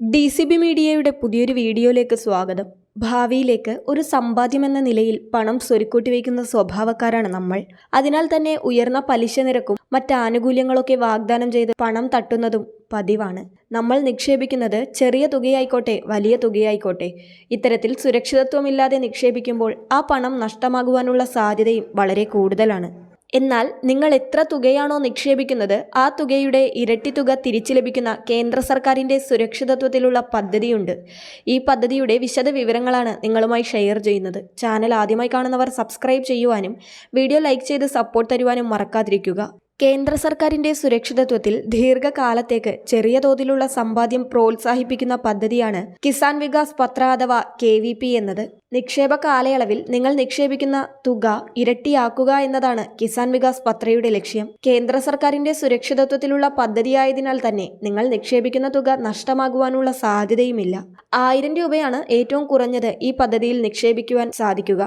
D C B മീഡിയയുടെ പുതിയൊരു വീഡിയോയിലേക്ക് സ്വാഗതം. ഭാവിയിലേക്ക് ഒരു സമ്പാദ്യമെന്ന നിലയിൽ പണം സ്വരുക്കൂട്ടി വയ്ക്കുന്ന സ്വഭാവക്കാരാണ് നമ്മൾ. അതിനാൽ തന്നെ ഉയർന്ന പലിശ നിരക്കും മറ്റ് ആനുകൂല്യങ്ങളൊക്കെ വാഗ്ദാനം ചെയ്ത് പണം തട്ടുന്നതും പതിവാണ്. നമ്മൾ നിക്ഷേപിക്കുന്നത് ചെറിയ തുകയായിക്കോട്ടെ വലിയ തുകയായിക്കോട്ടെ. ഇത്തരത്തിൽ സുരക്ഷിതത്വമില്ലാതെ നിക്ഷേപിക്കുമ്പോൾ ആ പണം നഷ്ടമാകുവാനുള്ള സാധ്യതയും വളരെ കൂടുതലാണ്. എന്നാൽ നിങ്ങൾ എത്ര തുകയാണോ നിക്ഷേപിക്കുന്നത് ആ തുകയുടെ ഇരട്ടി തുക തിരിച്ചു ലഭിക്കുന്ന കേന്ദ്ര സർക്കാരിന്റെ സുരക്ഷിതത്വത്തിലുള്ള പദ്ധതിയുണ്ട്. ഈ പദ്ധതിയുടെ വിശദ വിവരങ്ങളാണ് നിങ്ങളുമായി ഷെയർ ചെയ്യുന്നത്. ചാനൽ ആദ്യമായി കാണുന്നവർ സബ്സ്ക്രൈബ് ചെയ്യുവാനും വീഡിയോ ലൈക്ക് ചെയ്ത് സപ്പോർട്ട് തരുവാനും മറക്കാതിരിക്കുക. കേന്ദ്ര സർക്കാരിന്റെ സുരക്ഷിതത്വത്തിൽ ദീർഘകാലത്തേക്ക് ചെറിയ തോതിലുള്ള സമ്പാദ്യം പ്രോത്സാഹിപ്പിക്കുന്ന പദ്ധതിയാണ് കിസാൻ വികാസ് പത്ര അഥവാ കെ വി പി എന്നത്. നിക്ഷേപ കാലയളവിൽ നിങ്ങൾ നിക്ഷേപിക്കുന്ന തുക ഇരട്ടിയാക്കുക എന്നതാണ് കിസാൻ വികാസ് പത്രയുടെ ലക്ഷ്യം. കേന്ദ്ര സർക്കാരിന്റെ സുരക്ഷിതത്വത്തിലുള്ള പദ്ധതിയായതിനാൽ തന്നെ നിങ്ങൾ നിക്ഷേപിക്കുന്ന തുക നഷ്ടമാകുവാനുള്ള സാധ്യതയുമില്ല. ആയിരം രൂപയാണ് ഏറ്റവും കുറഞ്ഞത് ഈ പദ്ധതിയിൽ നിക്ഷേപിക്കുവാൻ സാധിക്കുക.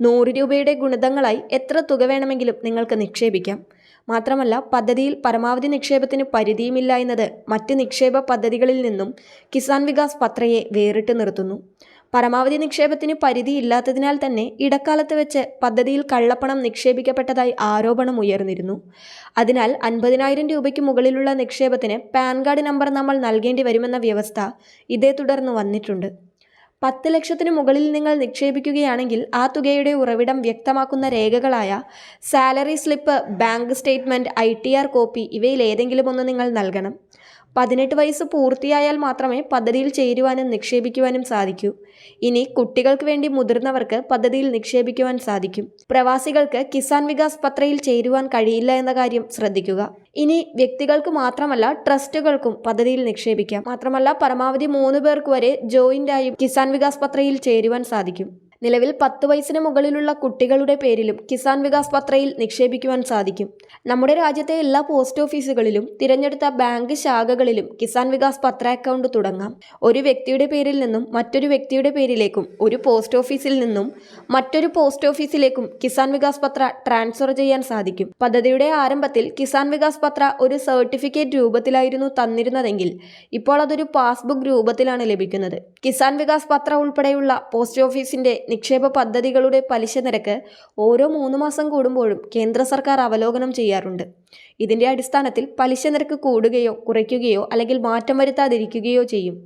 നൂറ് രൂപയുടെ ഗുണിതങ്ങളായി എത്ര തുക വേണമെങ്കിലും നിങ്ങൾക്ക് നിക്ഷേപിക്കാം. മാത്രമല്ല പദ്ധതിയിൽ പരമാവധി നിക്ഷേപത്തിന് പരിധിയുമില്ല എന്നത് മറ്റ് നിക്ഷേപ പദ്ധതികളിൽ നിന്നും കിസാൻ വികാസ് പത്രയെ വേറിട്ട് നിർത്തുന്നു. പരമാവധി നിക്ഷേപത്തിന് പരിധിയില്ലാത്തതിനാൽ തന്നെ ഇടക്കാലത്ത് വെച്ച് പദ്ധതിയിൽ കള്ളപ്പണം നിക്ഷേപിക്കപ്പെട്ടതായി ആരോപണം ഉയർന്നിരുന്നു. അതിനാൽ അൻപതിനായിരം രൂപയ്ക്ക് മുകളിലുള്ള നിക്ഷേപത്തിന് പാൻ കാർഡ് നമ്പർ നമ്മൾ നൽകേണ്ടി വരുമെന്ന വ്യവസ്ഥ ഇതേ തുടർന്ന് വന്നിട്ടുണ്ട്. പത്ത് ലക്ഷത്തിന് മുകളിൽ നിങ്ങൾ നിക്ഷേപിക്കുകയാണെങ്കിൽ ആ തുകയുടെ ഉറവിടം വ്യക്തമാക്കുന്ന രേഖകളായ salary slip bank statement I T R copy ഇവയിൽ ഏതെങ്കിലും ഒന്ന് നിങ്ങൾ നൽകണം. പതിനെട്ട് വയസ്സ് പൂർത്തിയായാൽ മാത്രമേ പദ്ധതിയിൽ ചേരുവാനും നിക്ഷേപിക്കുവാനും സാധിക്കൂ. ഇനി കുട്ടികൾക്ക് വേണ്ടി മുതിർന്നവർക്ക് പദ്ധതിയിൽ നിക്ഷേപിക്കുവാൻ സാധിക്കും. പ്രവാസികൾക്ക് കിസാൻ വികാസ് പത്രയിൽ ചേരുവാൻ കഴിയില്ല എന്ന കാര്യം ശ്രദ്ധിക്കുക. ഇനി വ്യക്തികൾക്ക് മാത്രമല്ല ട്രസ്റ്റുകൾക്കും പദ്ധതിയിൽ നിക്ഷേപിക്കാം. മാത്രമല്ല പരമാവധി മൂന്ന് പേർക്ക് വരെ ജോയിന്റായും കിസാൻ വികാസ് പത്രയിൽ ചേരുവാൻ സാധിക്കും. നിലവിൽ പത്ത് വയസ്സിന് മുകളിലുള്ള കുട്ടികളുടെ പേരിലും കിസാൻ വികാസ് പത്രയിൽ നിക്ഷേപിക്കുവാൻ സാധിക്കും. നമ്മുടെ രാജ്യത്തെ എല്ലാ പോസ്റ്റ് ഓഫീസുകളിലും തിരഞ്ഞെടുത്ത ബാങ്ക് ശാഖകളിലും കിസാൻ വികാസ് പത്ര അക്കൗണ്ട് തുടങ്ങാം. ഒരു വ്യക്തിയുടെ പേരിൽ നിന്നും മറ്റൊരു വ്യക്തിയുടെ പേരിലേക്കും ഒരു പോസ്റ്റ് ഓഫീസിൽ നിന്നും മറ്റൊരു പോസ്റ്റ് ഓഫീസിലേക്കും കിസാൻ വികാസ് പത്ര ട്രാൻസ്ഫർ ചെയ്യാൻ സാധിക്കും. പദ്ധതിയുടെ ആരംഭത്തിൽ കിസാൻ വികാസ് പത്ര ഒരു സർട്ടിഫിക്കറ്റ് രൂപത്തിലായിരുന്നു തന്നിരുന്നതെങ്കിൽ ഇപ്പോൾ അതൊരു പാസ്ബുക്ക് രൂപത്തിലാണ് ലഭിക്കുന്നത്. കിസാൻ വികാസ് പത്ര ഉൾപ്പെടെയുള്ള പോസ്റ്റ് ഓഫീസിന്റെ നിക്ഷേപ പദ്ധതികളുടെ പലിശ നിരക്ക് ഓരോ മൂന്ന് മാസം കൂടുമ്പോഴും കേന്ദ്ര സർക്കാർ അവലോകനം ചെയ്യാറുണ്ട്. ഇതിന്റെ അടിസ്ഥാനത്തിൽ പലിശ നിരക്ക് കൂടുകയോ കുറയ്ക്കുകയോ അല്ലെങ്കിൽ മാറ്റം വരുത്താതിരിക്കുകയോ ചെയ്യും.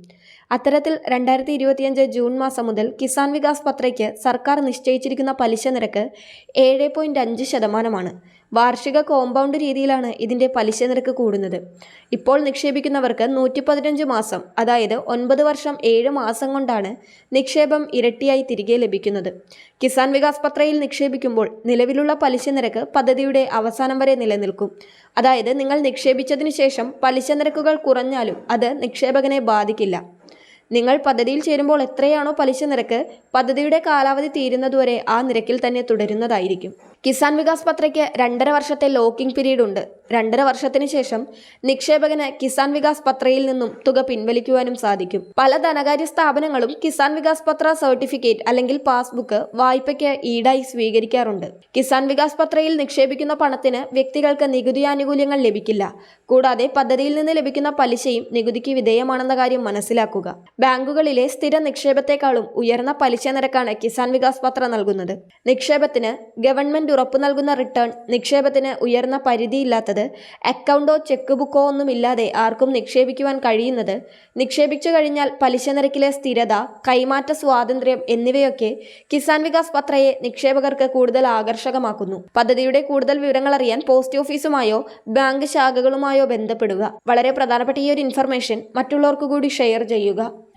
അത്തരത്തിൽ രണ്ടായിരത്തി ഇരുപത്തിയഞ്ച് ജൂൺ മാസം മുതൽ കിസാൻ വികാസ് പത്രയ്ക്ക് സർക്കാർ നിശ്ചയിച്ചിരിക്കുന്ന പലിശ നിരക്ക് ഏഴ് പോയിന്റ് അഞ്ച് ശതമാനമാണ്. വാർഷിക കോമ്പൗണ്ട് രീതിയിലാണ് ഇതിന്റെ പലിശ നിരക്ക് കൂടുന്നത്. ഇപ്പോൾ നിക്ഷേപിക്കുന്നവർക്ക് നൂറ്റി പതിനഞ്ച് മാസം അതായത് ഒൻപത് വർഷം ഏഴ് മാസം കൊണ്ടാണ് നിക്ഷേപം ഇരട്ടിയായി തിരികെ ലഭിക്കുന്നത്. കിസാൻ വികാസ് പത്രയിൽ നിക്ഷേപിക്കുമ്പോൾ നിലവിലുള്ള പലിശ നിരക്ക് പദ്ധതിയുടെ അവസാനം വരെ നിലനിൽക്കും. അതായത് നിങ്ങൾ നിക്ഷേപിച്ചതിന് ശേഷം പലിശ നിരക്കുകൾ കുറഞ്ഞാലും അത് നിക്ഷേപകനെ ബാധിക്കില്ല. നിങ്ങൾ പദ്ധതിയിൽ ചേരുമ്പോൾ എത്രയാണോ പലിശ നിരക്ക് പദ്ധതിയുടെ കാലാവധി തീരുന്നതുവരെ ആ നിരക്കിൽ തന്നെ തുടരുന്നതായിരിക്കും. കിസാൻ വികാസ് പത്രയ്ക്ക് രണ്ടര വർഷത്തെ ലോക്കിംഗ് പീരീഡ് ഉണ്ട് രണ്ടര വർഷത്തിന് ശേഷം നിക്ഷേപകന് കിസാൻ വികാസ് പത്രയിൽ നിന്നും തുക പിൻവലിക്കുവാനും സാധിക്കും. പല ധനകാര്യ സ്ഥാപനങ്ങളും കിസാൻ വികാസ് പത്ര സർട്ടിഫിക്കറ്റ് അല്ലെങ്കിൽ പാസ്ബുക്ക് വായ്പയ്ക്ക് ഈടായി സ്വീകരിക്കാറുണ്ട്. കിസാൻ വികാസ് പത്രയിൽ നിക്ഷേപിക്കുന്ന പണത്തിന് വ്യക്തികൾക്ക് നികുതി ആനുകൂല്യങ്ങൾ ലഭിക്കില്ല. കൂടാതെ പദ്ധതിയിൽ നിന്ന് ലഭിക്കുന്ന പലിശയും നികുതിക്ക് വിധേയമാണെന്ന കാര്യം മനസ്സിലാക്കുക. ബാങ്കുകളിലെ സ്ഥിര നിക്ഷേപത്തെക്കാളും ഉയർന്ന പലിശ നിരക്കാണ് കിസാൻ വികാസ് പത്ര നൽകുന്നത്. നിക്ഷേപത്തിന് ഗവൺമെന്റ് ഉറപ്പു നൽകുന്ന റിട്ടേൺ നിക്ഷേപത്തിന് ഉയർന്ന പരിധിയില്ലാത്തത് അക്കൗണ്ടോ ചെക്ക് ബുക്കോ ഒന്നുമില്ലാതെ ആർക്കും നിക്ഷേപിക്കുവാൻ കഴിയുന്നത് നിക്ഷേപിച്ചു കഴിഞ്ഞാൽ പലിശ നിരക്കിലെ സ്ഥിരത കൈമാറ്റ സ്വാതന്ത്ര്യം എന്നിവയൊക്കെ കിസാൻ വികാസ് പത്രയെ നിക്ഷേപകർക്ക് കൂടുതൽ ആകർഷകമാക്കുന്നു. പദ്ധതിയുടെ കൂടുതൽ വിവരങ്ങൾ അറിയാൻ പോസ്റ്റ് ഓഫീസുമായോ ബാങ്ക് ശാഖകളുമായോ ബന്ധപ്പെടുക. വളരെ പ്രധാനപ്പെട്ട ഈ ഒരു ഇൻഫർമേഷൻ മറ്റുള്ളവർക്ക് കൂടി ഷെയർ ചെയ്യുക.